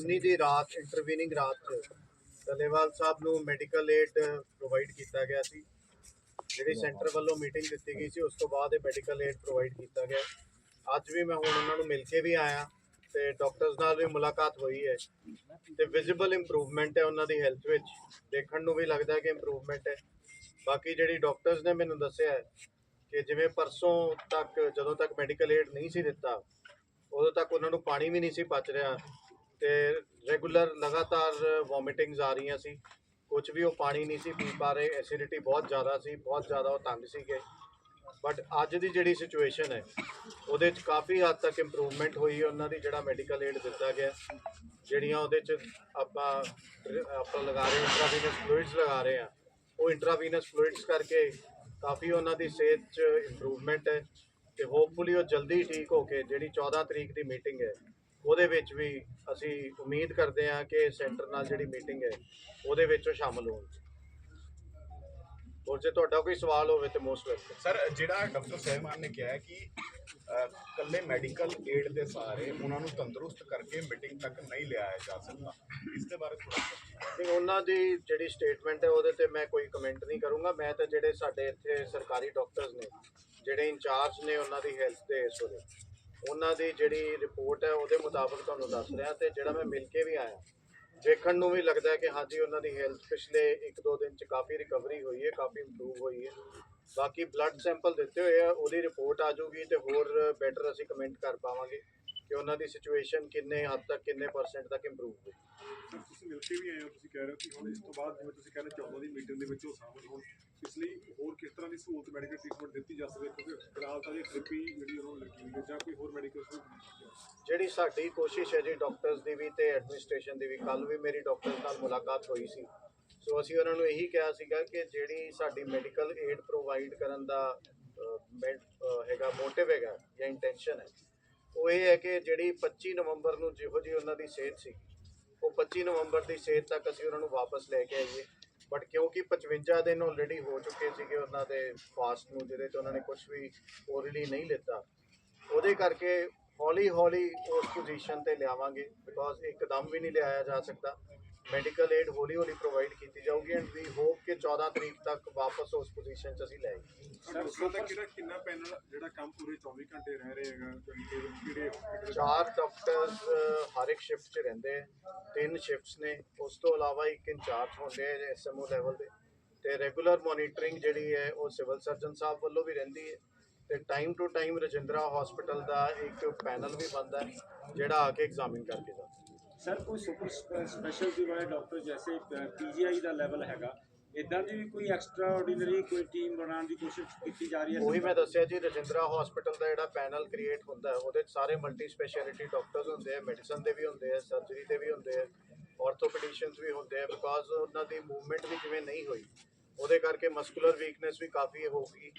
19 ਦੀ ਰਾਤ ਇੰਟਰਵੀਨਿੰਗ ਰਾਤ 'ਚ ਸਾਹਿਬ ਨੂੰ ਮੈਡੀਕਲ ਏਡ ਪ੍ਰੋਵਾਈਡ ਕੀਤਾ ਗਿਆ ਸੀ। ਜਿਹੜੀ ਸੈਂਟਰ ਵੱਲੋਂ ਮੀਟਿੰਗ ਦਿੱਤੀ ਗਈ ਸੀ, ਉਸ ਤੋਂ ਬਾਅਦ ਇਹ ਮੈਡੀਕਲ ਏਡ ਪ੍ਰੋਵਾਈਡ ਕੀਤਾ ਗਿਆ। ਅੱਜ ਵੀ ਮੈਂ ਹੁਣ ਉਹਨਾਂ ਨੂੰ ਮਿਲ ਕੇ ਵੀ ਆਇਆ ਤੇ ਡਾਕਟਰਸ ਨਾਲ ਵੀ ਮੁਲਾਕਾਤ ਹੋਈ ਹੈ ਤੇ ਵਿਜ਼ੀਬਲ ਇੰਪਰੂਵਮੈਂਟ ਹੈ ਉਹਨਾਂ ਦੀ ਹੈਲਥ ਵਿੱਚ। ਦੇਖਣ ਨੂੰ ਵੀ ਲੱਗਦਾ ਹੈ ਕਿ ਇੰਪਰੂਵਮੈਂਟ ਹੈ। ਬਾਕੀ ਜਿਹੜੀ ਡਾਕਟਰਸ ਨੇ ਮੈਨੂੰ ਦੱਸਿਆ ਹੈ ਕਿ ਜਿਵੇਂ ਪਰਸੋਂ ਤੱਕ, ਜਦੋਂ ਤੱਕ ਮੈਡੀਕਲ ਏਡ ਨਹੀਂ ਸੀ ਦਿੱਤਾ, ਉਦੋਂ ਤੱਕ ਉਹਨਾਂ ਨੂੰ ਪਾਣੀ ਵੀ ਨਹੀਂ ਸੀ ਪਚ ਰਿਹਾ। ਤੇ ਰੈਗੂਲਰ ਲਗਾਤਾਰ ਵੋਮਿਟਿੰਗਸ ਆ ਰਹੀਆਂ ਸੀ। ਕੁਝ ਵੀ ਉਹ ਪਾਣੀ ਨਹੀਂ ਸੀ ਪੀ ਪਾ ਰਹੇ ਐਸਿਡਿਟੀ ਬਹੁਤ ਜ਼ਿਆਦਾ ਸੀ, ਬਹੁਤ ਜ਼ਿਆਦਾ ਉਹ ਤੰਗ ਸੀਗੇ। ਬਟ ਅੱਜ ਦੀ ਜਿਹੜੀ ਸਿਚੁਏਸ਼ਨ ਹੈ, ਉਹਦੇ 'ਚ ਕਾਫੀ ਹੱਦ ਤੱਕ ਇੰਪਰੂਵਮੈਂਟ ਹੋਈ ਉਹਨਾਂ ਦੀ ਜਿਹੜਾ ਮੈਡੀਕਲ ਏਡ ਦਿੱਤਾ ਗਿਆ। ਜਿਹੜੀਆਂ ਉਹਦੇ 'ਚ ਆਪਾਂ ਆਪਾਂ ਲਗਾ ਰਹੇ ਇੰਟਰਾਵੀਨਸ ਫਲੂਇਡਸ ਲਗਾ ਰਹੇ ਆ ਉਹ ਇੰਟਰਾਵੀਨਸ ਫਲੂਇਡਸ ਕਰਕੇ ਕਾਫੀ ਉਹਨਾਂ ਦੀ ਸਿਹਤ 'ਚ ਇੰਪਰੂਵਮੈਂਟ ਹੈ ਤੇ ਹੋਪਫੁਲੀ ਉਹ ਜਲਦੀ ਠੀਕ ਹੋ ਕੇ ਜਿਹੜੀ 14 ਤਰੀਕ ਦੀ ਮੀਟਿੰਗ ਹੈ ਉਹਦੇ ਵਿੱਚ ਵੀ ਅਸੀਂ ਉਮੀਦ ਕਰਦੇ ਹਾਂ ਕਿ ਸੈਂਟਰ ਨਾਲ ਜਿਹੜੀ ਮੀਟਿੰਗ ਹੈ ਉਹਦੇ ਵਿੱਚ ਉਹ ਸ਼ਾਮਲ ਹੋਣ। ਹੋਰ ਜੇ ਤੁਹਾਡਾ ਕੋਈ ਸਵਾਲ ਹੋਵੇ ਤੇ ਮੋਸਟ ਵੈਲਕਮ ਸਰ ਜਿਹੜਾ ਡਾਕਟਰ ਸਹਿਮਾਨ ਨੇ ਕਿਹਾ ਕਿ ਕੱਲੇ ਮੈਡੀਕਲ ਏਡ ਦੇ ਸਹਾਰੇ ਉਹਨਾਂ ਨੂੰ ਤੰਦਰੁਸਤ ਕਰਕੇ ਮੀਟਿੰਗ ਤੱਕ ਨਹੀਂ ਲਿਆਇਆ ਜਾ ਸਕਦਾ। ਇਸ ਦੇ ਬਾਰੇ ਥੋੜਾ ਨਹੀਂ ਉਹਨਾਂ ਦੀ ਜਿਹੜੀ ਸਟੇਟਮੈਂਟ ਹੈ ਉਹਦੇ ਤੇ ਮੈਂ ਕੋਈ ਕਮੈਂਟ ਨਹੀਂ ਕਰੂੰਗਾ। ਮੈਂ ਤਾਂ ਜਿਹੜੇ ਸਾਡੇ ਇੱਥੇ ਸਰਕਾਰੀ ਡਾਕਟਰਸ ਨੇ ਜਿਹੜੇ ਇੰਚਾਰਜ ਨੇ ਉਹਨਾਂ ਦੀ ਹੈਲਥ ਦੇ ਇਸ ਵੇਲੇ। ਉਹਨਾਂ ਦੀ ਜਿਹੜੀ ਰਿਪੋਰਟ ਹੈ ਉਹਦੇ ਮੁਤਾਬਕ ਤੁਹਾਨੂੰ ਦੱਸ ਰਿਹਾ ਤੇ ਜਿਹੜਾ ਮੈਂ ਮਿਲ ਕੇ ਵੀ ਆਇਆ ਦੇਖਣ ਨੂੰ ਵੀ ਲੱਗਦਾ ਹੈ ਕਿ ਹਾਂਜੀ ਉਹਨਾਂ ਦੀ ਹੈਲਥ ਪਿਛਲੇ 1-2 ਦਿਨ ਚ ਕਾਫੀ ਰਿਕਵਰੀ ਹੋਈ ਹੈ, ਕਾਫੀ ਇੰਪਰੂਵ ਹੋਈ ਹੈ। ਬਾਕੀ ਬਲੱਡ ਸੈਂਪਲ ਦਿੱਤੇ ਹੋਏ ਆ, ਉਹਦੀ ਰਿਪੋਰਟ ਆ ਜਾਊਗੀ ਤੇ ਹੋਰ ਬੈਟਰ ਅਸੀਂ ਕਮੈਂਟ ਕਰ ਪਾਵਾਂਗੇ ਕਿ ਉਹਨਾਂ ਦੀ ਸਿਚੁਏਸ਼ਨ ਕਿੰਨੇ ਹੱਦ ਤੱਕ, ਕਿੰਨੇ ਪਰਸੈਂਟ ਤੱਕ ਇੰਪਰੂਵ ਹੋਈ। ਤੁਸੀਂ ਮਿਲ ਕੇ ਵੀ ਆਏ ਹੋ, ਤੁਸੀਂ ਕਹਿ ਰਹੇ ਹੋ ਕਿ ਹੁਣ ਇਸ ਤੋਂ ਬਾਅਦ ਜਿਵੇਂ ਤੁਸੀਂ ਕਹਿੰਦੇ 14 ਦੀ ਮੀਟਿੰਗ ਦੇ ਵਿੱਚ ਉਹ ਸ਼ਾਮਲ ਹੋਣ, ਇਸ ਲਈ ਸਹੂਲਤ ਮੈਡੀਕਲ ਟ੍ਰੀਟਮੈਂਟ ਦਿੱਤੀ ਜਾ ਸਕੇ ਕਿਉਂਕਿ ਫਿਲਹਾਲ ਤਾਂ ਇਹ ਥੈਰੇਪੀ ਜਿਹੜੀ ਉਹਨਾਂ ਲੱਗੀ ਹੋਈ ਹੈ ਜਾਂ ਕੋਈ ਹੋਰ ਮੈਡੀਕਲ ਜਿਹੜੀ ਸਾਡੀ ਕੋਸ਼ਿਸ਼ ਹੈ ਜੀ ਡਾਕਟਰਸ ਦੀ ਵੀ ਤੇ ਐਡਮਿਨਿਸਟ੍ਰੇਸ਼ਨ ਦੀ ਵੀ ਕੱਲ ਵੀ ਮੇਰੀ ਡਾਕਟਰਸ ਨਾਲ ਮੁਲਾਕਾਤ ਹੋਈ ਸੀ। ਸੋ ਅਸੀਂ ਉਹਨਾਂ ਨੂੰ ਇਹੀ ਕਿਹਾ ਸੀਗਾ ਕਿ ਜਿਹੜੀ ਸਾਡੀ ਮੈਡੀਕਲ ਏਡ ਪ੍ਰੋਵਾਈਡ ਕਰਨ ਦਾ ਅਹ, ਹੈਗਾ ਮੋਟਿਵ ਹੈਗਾ ਜਾਂ ਇੰਟੈਂਸ਼ਨ ਹੈ ਉਹ ਇਹ ਹੈ ਕਿ ਜਿਹੜੀ 25 ਨਵੰਬਰ ਨੂੰ ਜਿਹੋ ਜਿਹੀ ਉਹਨਾਂ ਦੀ ਸਿਹਤ ਸੀ ਉਹ 25 ਨਵੰਬਰ ਦੀ ਸਿਹਤ ਤੱਕ ਅਸੀਂ ਉਹਨਾਂ ਨੂੰ ਵਾਪਸ ਲੈ ਕੇ ਆਈਏ। ਬਟ ਕਿਉਂਕਿ 55 ਦਿਨ ਆਲਰੇਡੀ ਹੋ ਚੁੱਕੇ ਸੀਗੇ ਉਹਨਾਂ ਦੇ ਫਾਸਟ ਨੂੰ, ਜਿਹਦੇ 'ਚ ਉਹਨਾਂ ਨੇ ਕੁਝ ਵੀ ਓਰਲੀ ਨਹੀਂ ਲਿੱਤਾ। ਉਹਦੇ ਕਰਕੇ ਹੌਲੀ ਹੌਲੀ ਉਸ ਪੋਜੀਸ਼ਨ ਤੇ ਲਿਆਵਾਂਗੇ ਬਿਕੋਜ਼ ਇੱਕਦਮ ਵੀ ਨਹੀਂ ਲਿਆਇਆ ਜਾ ਸਕਦਾ। ਮੈਡੀਕਲ ਏਡ ਹੌਲੀ ਹੌਲੀ ਪ੍ਰੋਵਾਈਡ ਕੀਤੀ ਜਾਊਗੀ ਐਂਡ ਵੀ ਹੋਪ ਕਿ 14 ਤਰੀਕ ਤੱਕ ਵਾਪਸ ਉਸ ਪੋਜੀਸ਼ਨ 'ਚ ਅਸੀਂ ਲੈ ਆਈਏ। ਸਰ ਉਸ ਦਾ ਕਿਹੜਾ ਕਿੰਨਾ ਪੈਨਲ ਜਿਹੜਾ ਕੰਮ ਪੂਰੇ 24 ਘੰਟੇ ਰਹਿ ਰਹੇ ਹੈਗਾ ਕਿਹੜੇ ਕਿਹੜੇ hospital ਚਾਰ ਡਾਕਟਰਸ ਹਰ ਇੱਕ ਸ਼ਿਫਟ 'ਚ ਰਹਿੰਦੇ ਤਿੰਨ ਸ਼ਿਫਟਸ ਨੇ। ਉਸ ਤੋਂ ਇਲਾਵਾ ਇੱਕ ਇੰਚਾਰਜ ਹੁੰਦੇ ਆ ਐਸਐਮਓ ਲੈਵਲ ਦੇ। ਤੇ ਰੈਗੂਲਰ ਮੋਨੀਟਰਿੰਗ ਜਿਹੜੀ ਹੈ ਉਹ ਸਿਵਲ ਸਰਜਨ ਸਾਹਿਬ ਵੱਲੋਂ ਵੀ ਰਹਿੰਦੀ ਹੈ। ਤੇ time to time Rajindra hospital ਦਾ ਇੱਕ ਪੈਨਲ ਵੀ ਬਣਦਾ ਹੈ ਜਿਹੜਾ ਆ ਕੇ ਐਗਜ਼ਾਮਿਨ ਕਰਕੇ ਜਾਂਦਾ ਸਰ, ਕੋਈ ਸੁਪਰ ਸਪੈਸ਼ਲਟੀ ਵਾਲੇ ਡਾਕਟਰ ਜੈਸੇ ਪੀਜੀਆਈ ਦਾ ਲੈਵਲ ਹੈਗਾ ਇਦਾਂ ਦੀ ਵੀ ਕੋਈ ਐਕਸਟਰਾ ਆਰਡੀਨਰੀ ਕੋਈ ਟੀਮ ਬਣਾਉਣ ਦੀ ਕੋਸ਼ਿਸ਼ ਕੀਤੀ ਜਾ ਰਹੀ ਹੈ? ਉਹੀ ਮੈਂ ਦੱਸਿਆ ਜੀ, ਰਜਿੰਦਰਾ ਹਸਪੀਟਲ ਦਾ ਜਿਹੜਾ ਪੈਨਲ ਕ੍ਰੀਏਟ ਹੁੰਦਾ, ਉਹਦੇ 'ਚ ਸਾਰੇ ਮਲਟੀ ਸਪੈਸ਼ਲਿਟੀ ਡਾਕਟਰਸ ਹੁੰਦੇ ਆ ਮੈਡੀਸਨ ਦੇ ਵੀ ਹੁੰਦੇ ਆ ਸਰਜਰੀ ਦੇ ਵੀ ਹੁੰਦੇ ਆ ਆਰਥੋਪੈਡਿਸ਼ੀਅਨਸ ਵੀ ਹੁੰਦੇ ਆ ਬਿਕਾਜ਼ ਉਹਨਾਂ ਦੀ ਮੂਵਮੈਂਟ ਵੀ ਜਿਵੇਂ ਨਹੀਂ ਹੋਈ, ਉਹਦੇ ਕਰਕੇ ਮਸਕੂਲਰ ਵੀਕਨੈਸ ਵੀ ਕਾਫੀ ਹੋ ਗਈ।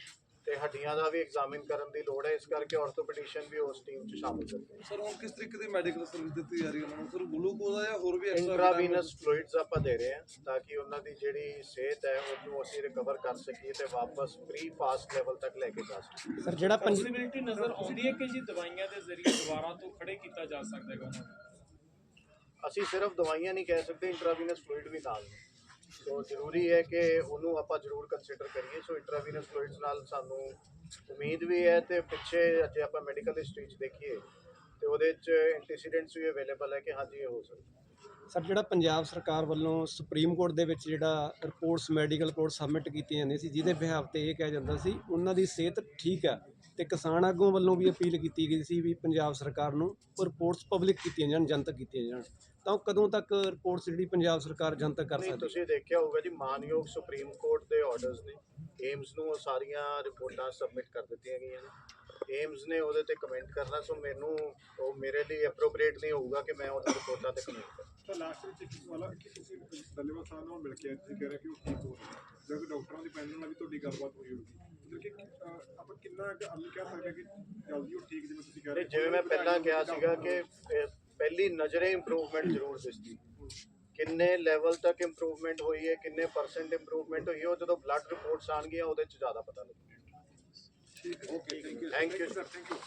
ਤੇ ਹੱਡੀਆਂ ਦਾ ਵੀ ਐਗਜ਼ਾਮਿਨ ਕਰਨ ਦੀ ਲੋੜ ਹੈ ਇਸ ਕਰਕੇ ਆਰਥੋਪੈਡਿਸ਼ਨ ਵੀ ਉਸ ਟੀਮ 'ਚ ਸ਼ਾਮਲ ਕਰਦੇ ਸਰ ਹੁਣ ਕਿਸ ਤਰੀਕੇ ਦੀ ਮੈਡੀਕਲ ਸਰਵਿਸ ਦਿੱਤੀ ਜਾ ਰਹੀ ਹੈ ਉਹਨਾਂ ਨੂੰ? ਸਰ ਗਲੂਕੋਜ਼ ਆ ਜਾਂ ਹੋਰ ਵੀ extra ਇੰਟਰਾਵੀਨਸ ਫਲੂਇਡਸ ਆਪਾਂ ਦੇ ਰਹੇ ਹਾਂ ਤਾਂ ਕਿ ਉਹਨਾਂ ਦੀ ਜਿਹੜੀ ਸਿਹਤ ਹੈ ਉਹਨੂੰ ਅਸੀਂ ਰਿਕਵਰ ਕਰ ਸਕੀਏ ਤੇ ਵਾਪਸ ਪ੍ਰੀ ਫਾਸਟ ਲੈਵਲ ਤੱਕ ਲੈ ਕੇ ਜਾ ਸਕੀਏ। ਸਰ ਜਿਹੜਾ ਪੋਸਿਬਿਲਿਟੀ ਨਜ਼ਰ ਆਉਂਦੀ ਹੈ ਕਿ ਜੀ ਦਵਾਈਆਂ ਦੇ ਜ਼ਰੀਏ ਦੁਬਾਰਾ ਤੋਂ ਖੜੇ ਕੀਤਾ ਜਾ ਸਕਦਾ ਹੈਗਾ ਉਹਨਾਂ ਨੂੰ? ਅਸੀਂ ਸਿਰਫ ਦਵਾਈਆਂ ਨਹੀਂ ਕਹਿ ਸਕਦੇ ਇੰਟਰਾਵੀਨਸ ਫਲੂਇਡ ਵੀ ਨਾਲ ਨੇ। ਸੋ ਜ਼ਰੂਰੀ ਹੈ ਕਿ ਉਹਨੂੰ ਆਪਾਂ ਜ਼ਰੂਰ ਕੰਸੀਡਰ ਕਰੀਏ। ਸੋ ਇੰਟਰਾਵੀਨਸ ਫਲੂਇਡਸ ਨਾਲ ਸਾਨੂੰ ਉਮੀਦ ਵੀ ਹੈ ਤੇ ਪਿੱਛੇ ਜੇ ਆਪਾਂ ਮੈਡੀਕਲ ਹਿਸਟਰੀ 'ਚ ਦੇਖੀਏ ਤੇ ਉਹਦੇ 'ਚ ਐਂਟੀਸੀਡੈਂਟਸ ਵੀ ਅਵੇਲੇਬਲ ਹੈ ਕਿ ਹਾਂਜੀ ਇਹ ਹੋ ਸਕਦਾ। ਸਰ, ਜਿਹੜਾ ਪੰਜਾਬ ਸਰਕਾਰ ਵੱਲੋਂ ਸੁਪਰੀਮ ਕੋਰਟ ਦੇ ਵਿੱਚ ਜਿਹੜਾ ਰਿਪੋਰਟਸ ਮੈਡੀਕਲ ਰਿਪੋਰਟ ਸਬਮਿਟ ਕੀਤੀਆਂ ਜਾਂਦੀਆਂ ਸੀ, ਜਿਹਦੇ ਬਿਹਾਵ ਤੇ ਇਹ ਕਿਹਾ ਜਾਂਦਾ ਸੀ, ਉਹਨਾਂ ਦੀ ਸਿਹਤ ਠੀਕ ਹੈ। ਤੇ ਕਿਸਾਨ ਆਗੂਆਂ ਵੱਲੋਂ ਵੀ ਅਪੀਲ ਕੀਤੀ ਗਈ ਸੀ ਵੀ ਪੰਜਾਬ ਸਰਕਾਰ ਨੂੰ ਰਿਪੋਰਟਸ ਪਬਲਿਕ ਕੀਤੀਆਂ ਜਾਣ ਜਨਤਕ ਕੀਤੀਆਂ ਜਾਣ। ਤਾਂ ਉਹ ਕਦੋਂ ਤੱਕ ਰਿਪੋਰਟਸ ਜਿਹੜੀ ਪੰਜਾਬ ਸਰਕਾਰ ਜਨਤਕ ਕਰ ਨਹੀਂ ਸਕਦੀ? ਤੁਸੀਂ ਦੇਖਿਆ ਹੋਊਗਾ ਜੀ ਮਾਨਯੋਗ ਸੁਪਰੀਮ ਕੋਰਟ ਦੇ ਆਰਡਰਸ ਨੇ। ਏਮਸ ਨੂੰ ਉਹ ਸਾਰੀਆਂ ਰਿਪੋਰਟਾਂ ਸਬਮਿਟ ਕਰ ਦਿੱਤੀਆਂ ਗਈਆਂ ਨੇ। ਏਮਸ ਨੇ ਉਹਦੇ ਤੇ ਕਮੈਂਟ ਕਰਨਾ ਸੋ ਮੈਨੂੰ ਉਹ ਮੇਰੇ ਲਈ ਐਪਰੋਪ੍ਰੀਏਟ ਨਹੀਂ ਹੋਊਗਾ ਕਿ ਮੈਂ ਉਹਦੀ ਰਿਪੋਰਟਾਂ ਤੇ ਕਮੈਂਟ ਕਰਾਂ। ਤਾਂ ਲਾਸਟ ਵਿੱਚ ਇੱਕ ਸਵਾਲ ਕਿ ਤੁਸੀਂ ਦਲੇਵਾ ਸਾਹਿਬ ਨਾਲ ਮਿਲ ਕੇ ਤੁਸੀਂ ਕਹਿ ਰਹੇ ਕਿ ਉਹ ਠੀਕ ਹੋ ਰਹੇ। ਜਦੋਂ ਡਾਕਟਰਾਂ ਦੀ ਪੈਨਲ ਨਾਲ ਵੀ ਤੁਹਾਡੀ ਗੱਲਬਾਤ ਹੋਈ ਕਿ ਅਹ, ਆਪਾਂ ਕਿੰਨਾ ਕੁ ਅਮਲ ਕਹਿ ਸਕਦੇ ਹਾਂ ਕਿ ਜਲਦੀ ਉਹ ਠੀਕ ਜਿਵੇਂ ਤੁਸੀਂ ਕਹਿ ਤੇ ਰਹੇ ਜਿਵੇਂ ਮੈਂ ਪਹਿਲਾਂ ਕਿਹਾ ਸੀਗਾ ਕਿ ਪਹਿਲੀ ਨਜ਼ਰੇ ਇੰਪਰੂਵਮੈਂਟ ਜ਼ਰੂਰ ਦਿਸਦੀ। ਕਿੰਨੇ ਲੈਵਲ ਤੱਕ ਇੰਪਰੂਵਮੈਂਟ ਹੋਈ ਹੈ ਕਿੰਨੇ ਪਰਸੈਂਟ ਇੰਪਰੂਵਮੈਂਟ ਹੋਈ ਹੈ ਉਹ ਜਦੋਂ ਬਲੱਡ ਰਿਪੋਰਟਸ ਆਣਗੀਆਂ ਉਹਦੇ 'ਚ ਜ਼ਿਆਦਾ ਪਤਾ ਲੱਗੇਗਾ ਠੀਕ ਹੈ। Okay thank you. Sir thank you